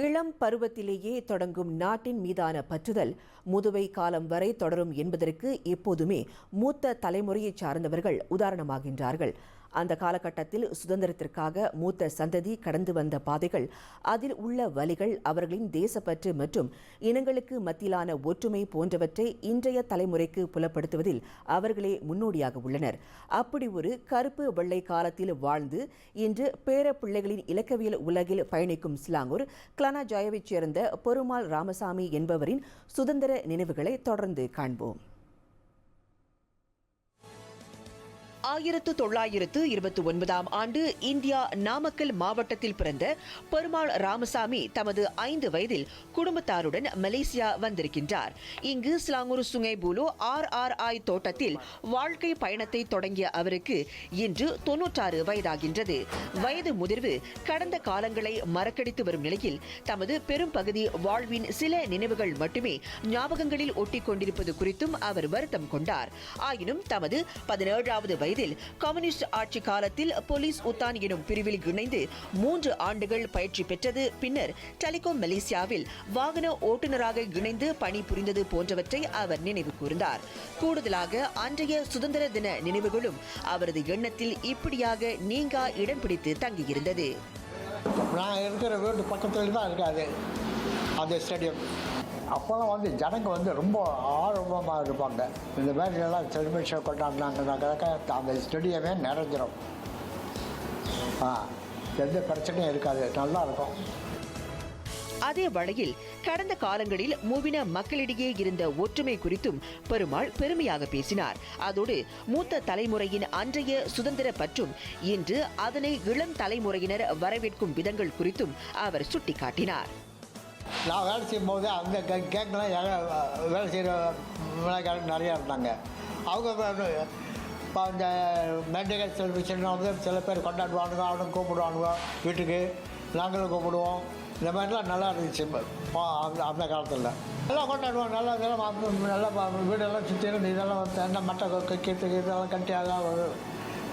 இளம் பருவத்திலேயே தொடங்கும் நாட்டின் மீதான பற்றுதல் முதுவை காலம் வரை தொடரும் என்பதற்கு எப்போதுமே மூத்த தலைமுறையைச் சார்ந்தவர்கள் உதாரணமாகின்றார்கள். அந்த காலகட்டத்தில் சுதந்திரத்திற்காக மூத்த சந்ததி கடந்து வந்த பாதைகள் அதில் உள்ள வழிகள் அவர்களின் தேசப்பற்று மற்றும் இனங்களுக்கு மத்தியிலான ஒற்றுமை போன்றவற்றை இன்றைய தலைமுறைக்கு புலப்படுத்துவதில் அவர்களே முன்னோடியாக உள்ளனர். அப்படி ஒரு கருப்பு வெள்ளை காலத்தில் வாழ்ந்து இன்று பேர பிள்ளைகளின் இலக்கவியல் உலகில் பயணிக்கும் சிலாங்கூர் கிளானா ஜாயவைச் சேர்ந்த பெருமாள் ராமசாமி என்பவரின் சுதந்திர நினைவுகளை தொடர்ந்து காண்போம். ஆயிரத்து தொள்ளாயிரத்து இருபத்தி ஒன்பதாம் ஆண்டு இந்தியா நாமக்கல் மாவட்டத்தில் பிறந்த பெருமாள் ராமசாமி தமது ஐந்து வயதில் குடும்பத்தாருடன் மலேசியா வந்திருக்கின்றார். இங்கு Selangor Sungai Buloh R R I தோட்டத்தில் வாழ்க்கை பயணத்தை தொடங்கிய அவருக்கு இன்று தொன்னூற்றாறு வயதாகின்றது. வயது முதிர்வு கடந்த காலங்களை மறக்கடித்து வரும் நிலையில் தமது பெரும் பகுதி வாழ்வின் சில நினைவுகள் மட்டுமே ஞாபகங்களில் ஒட்டிக் கொண்டிருப்பது குறித்தும் அவர் வருத்தம் கொண்டார். ஆயினும் தமது பதினேழாவது வயது வயதில் கம்யூனிஸ்ட் ஆட்சி காலத்தில் போலீஸ் உத்தான் எனும் பிரிவில் இணைந்து மூன்று ஆண்டுகள் பயிற்சி பெற்றது. பின்னர் டெலிகாம் மலேசியாவில் வாகன ஓட்டுநராக இணைந்து பணி புரிந்தது போன்றவற்றை அவர் நினைவு கூர்ந்தார். கூடுதலாக அன்றைய சுதந்திர தின நினைவுகளும் அவரது எண்ணத்தில் இப்படியாக நீங்கா இடம் பிடித்து தங்கியிருந்தது. நான் இருக்கிற வீட்டு பக்கத்தில் தான் இருக்காது. அந்த ஸ்டேடியம். அப்போல்லாம் வந்து ஜனங்க வந்து ரொம்ப ஆர்வமாக இருப்பாங்க. இந்த மாதிரி எல்லாம் செலிப்ரேஷன் கொண்டாடினாங்கனாக்கா அந்த ஸ்டேடியமே நிறைஞ்சிடும் ஆ எந்த பிரச்சனையும் இருக்காது. நல்லா இருக்கும் அதே வழியில் கடந்த காலங்களில் மூவின மக்களிடையே இருந்த ஒற்றுமை குறித்தும் பெருமாள் பெருமையாக பேசினார். அதோடு மூத்த தலைமுறையின் அன்றைய சுதந்திர பற்றும் இன்று அதனை இளம் தலைமுறையினர் வரவேற்கும் விதங்கள் குறித்தும் அவர் சுட்டிக்காட்டினார். நான் வேலை செய்யும்போது அந்த கே கேட்கலாம் யாரும் வேலை செய்கிற வேலைக்காரங்க நிறையா இருந்தாங்க. அவங்க வந்து இப்போ இந்த மெண்டகல் செலிப்ரேஷன் வந்து சில பேர் கொண்டாடுவானுங்க அவனுக்கு கூப்பிடுவானுங்க வீட்டுக்கு. நாங்களும் கூப்பிடுவோம். இந்த மாதிரிலாம் நல்லா இருந்துச்சு இப்போ. அந்த அந்த காலத்தில். நல்லா கொண்டாடுவோம் நல்லா இதெல்லாம் நல்லா வீடெல்லாம் சுற்றி இருந்து இதெல்லாம் வந்து என்ன மட்டை கீர்த்து இதெல்லாம் கட்டியாக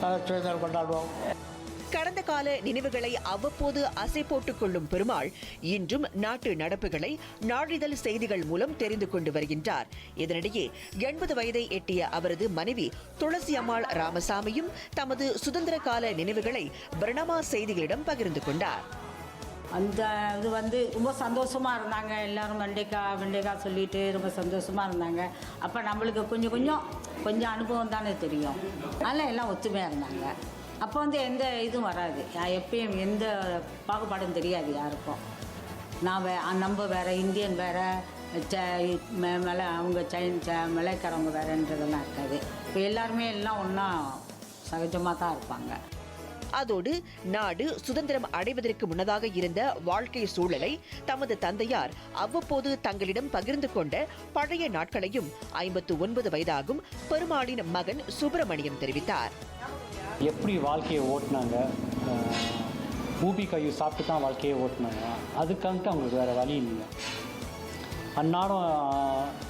நல்லா சுதந்திரம் கொண்டாடுவோம். கடந்த கால நினைவுகளை அவ்வப்போது அசை போட்டுக் கொள்ளும் பெருமாள் இன்றும் நாட்டு நடப்புகளை நாளிதழ் செய்திகள் மூலம் தெரிந்து கொண்டு வருகின்றார். இதனிடையே எண்பது வயதை எட்டிய அவரது மனைவி துளசி அம்மாள் ராமசாமியும் தமது சுதந்திர கால நினைவுகளை பிரணமா செய்திகளிடம் பகிர்ந்து கொண்டார். அந்த இது வந்து ரொம்ப சந்தோஷமாக இருந்தாங்க. எல்லோரும் வெண்டைக்காய் வெண்டைக்காய் சொல்லிட்டு ரொம்ப சந்தோஷமாக இருந்தாங்க. அப்போ நம்மளுக்கு கொஞ்சம் கொஞ்சம் கொஞ்சம் அனுபவம் தானே தெரியும். அதனால் எல்லாம் ஒத்துமையாக இருந்தாங்க. அப்போ வந்து எந்த இதுவும் வராது. எப்பயும் எந்த பாகுபாடும் தெரியாது யாருக்கும். நான் வே நம்ம வேறு இந்தியன் வேறு மலை அவங்க சைன் ச மலைக்காரவங்க வேறன்றதெல்லாம் இருக்காது. இப்போ எல்லாருமே எல்லாம் ஒன்றா சகஜமாக தான் இருப்பாங்க. அதோடு நாடு சுதந்திரம் அடைவதற்கு முன்னதாக இருந்த வாழ்க்கை சூழலை தமது தந்தையார் அவ்வப்போது தங்களிடம் பகிர்ந்து கொண்ட பழைய நாட்களையும் ஐம்பத்து ஒன்பது வயதாகும் பெருமாளின் மகன் சுப்பிரமணியம் தெரிவித்தார். எப்படி வாழ்க்கையை ஓட்டினாங்க? பூபி கையை சாப்பிட்டு தான் வாழ்க்கையை ஓட்டினாங்க. அதுக்காகட்டு அவங்களுக்கு வேறு வழி இல்லை அன்னாடம்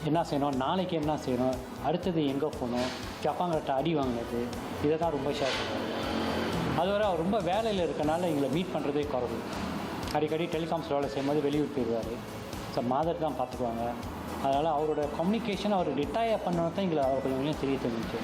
என்ன செய்யணும்? நாளைக்கு என்ன செய்யணும்? அடுத்தது எங்கே போகணும்? ஜப்பாங்கிட்ட அடி வாங்கினது. இதை தான் ரொம்ப ஷேர் பண்ணுவாங்க. அதுவரை அவர் ரொம்ப வேலையில் இருக்கனால எங்களை மீட் பண்ணுறதே குறவு. அடிக்கடி டெலிகாம்ஸ் வேலை செய்யும்போது வெளியூர் போயிடுவார். ஸோ மாதர் தான் பார்த்துக்குவாங்க. அதனால் அவரோட கம்யூனிகேஷன் அவர் ரிட்டையர் பண்ணணும் தான் எங்களை அவர் கொஞ்சம் கொஞ்சம் தெரிய தெரிஞ்சு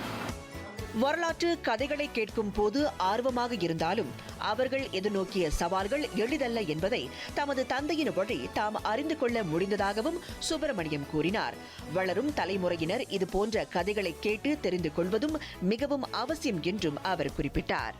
வரலாற்று கதைகளை கேட்கும் போது ஆர்வமாக இருந்தாலும் அவர்கள் எதிர்நோக்கிய சவால்கள் எளிதல்ல என்பதை தமது தந்தையின் வழி தாம் அறிந்து கொள்ள முடிந்ததாகவும் சுப்பிரமணியம் கூறினார். வளரும் தலைமுறையினர் இது போன்ற கதைகளை கேட்டு தெரிந்து கொள்வதும் மிகவும் அவசியம் என்றும் அவர் குறிப்பிட்டார்.